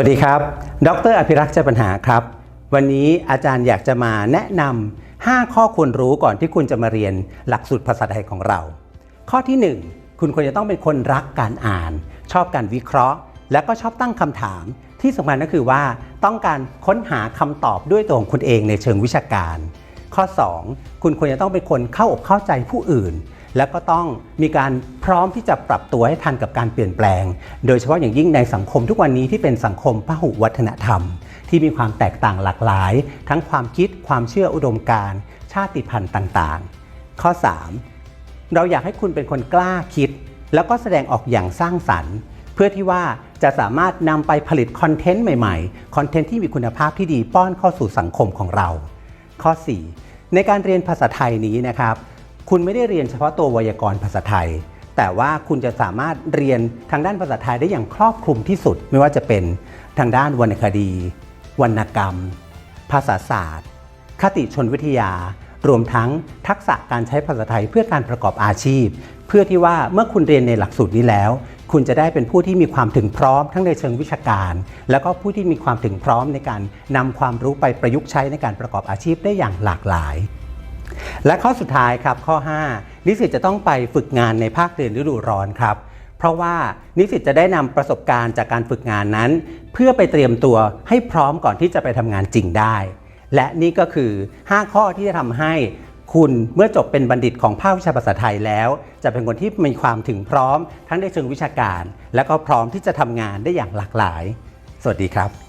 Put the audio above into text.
สวัสดีครับ ดรอภิรักษ์เจ้าปัญหาครับ วันนี้อาจารย์อยากจะมาแนะนำ5ข้อควรรู้ก่อนที่คุณจะมาเรียนหลักสูตรภาษาไทยของเรา ข้อที่ 1 คุณควรจะต้องเป็นคนรักการอ่าน ชอบการวิเคราะห์ และก็ชอบตั้งคำถาม ที่สำคัญก็คือว่าต้องการค้นหาคำตอบด้วยตัวของคุณเองในเชิงวิชาการ ข้อ 2 คุณควรจะต้องเป็นคนเข้าอกเข้าใจผู้อื่น แล้วก็ต้องมีการพร้อมที่จะปรับตัวให้ทันกับการเปลี่ยนแปลง โดยเฉพาะอย่างยิ่งในสังคมทุกวันนี้ที่เป็นสังคมพหุวัฒนธรรม ที่มีความแตกต่างหลากหลาย ทั้งความคิดความเชื่ออุดมการณ์ชาติพันธุ์ต่างๆ ข้อ 3 เราอยากให้คุณเป็นคนกล้าคิด แล้วก็แสดงออกอย่างสร้างสรรค์ เพื่อที่ว่าจะสามารถนำไปผลิตคอนเทนต์ใหม่ๆ คอนเทนต์ที่มีคุณภาพที่ดีป้อนเข้าสู่สังคมของเรา ข้อ 4 ในการเรียนภาษาไทยนี้นะครับ คุณไม่ได้เรียนเฉพาะตัวไวยากรณ์ภาษาไทย แต่ว่าคุณจะสามารถเรียนทางด้านภาษาไทยได้อย่างครอบคลุมที่สุด ไม่ว่าจะเป็นทางด้านวรรณคดี วรรณกรรม ภาษาศาสตร์ คติชนวิทยา รวมทั้งทักษะการใช้ภาษาไทยเพื่อการประกอบอาชีพ เพื่อที่ว่าเมื่อคุณเรียนในหลักสูตรนี้แล้ว คุณจะได้เป็นผู้ที่มีความถึงพร้อมทั้งในเชิงวิชาการ แล้วก็ผู้ที่มีความถึงพร้อมในการนำความรู้ไปประยุกต์ใช้ในการประกอบอาชีพได้อย่างหลากหลาย และข้อสุดท้ายครับข้อ 5 นิสิตจะต้องไปฝึกงานในภาคเรียนฤดูร้อนครับ เพราะว่านิสิตจะได้นำประสบการณ์จากการฝึกงานนั้น เพื่อไปเตรียมตัวให้พร้อมก่อนที่จะไปทำงานจริงได้ และนี่ก็คือ 5 ข้อที่จะทำให้คุณเมื่อจบเป็นบัณฑิตของภาควิชาภาษาไทยแล้ว จะเป็นคนที่มีความถึงพร้อม ทั้งในเชิงวิชาการ และก็พร้อมที่จะทำงานได้อย่างหลากหลาย สวัสดีครับ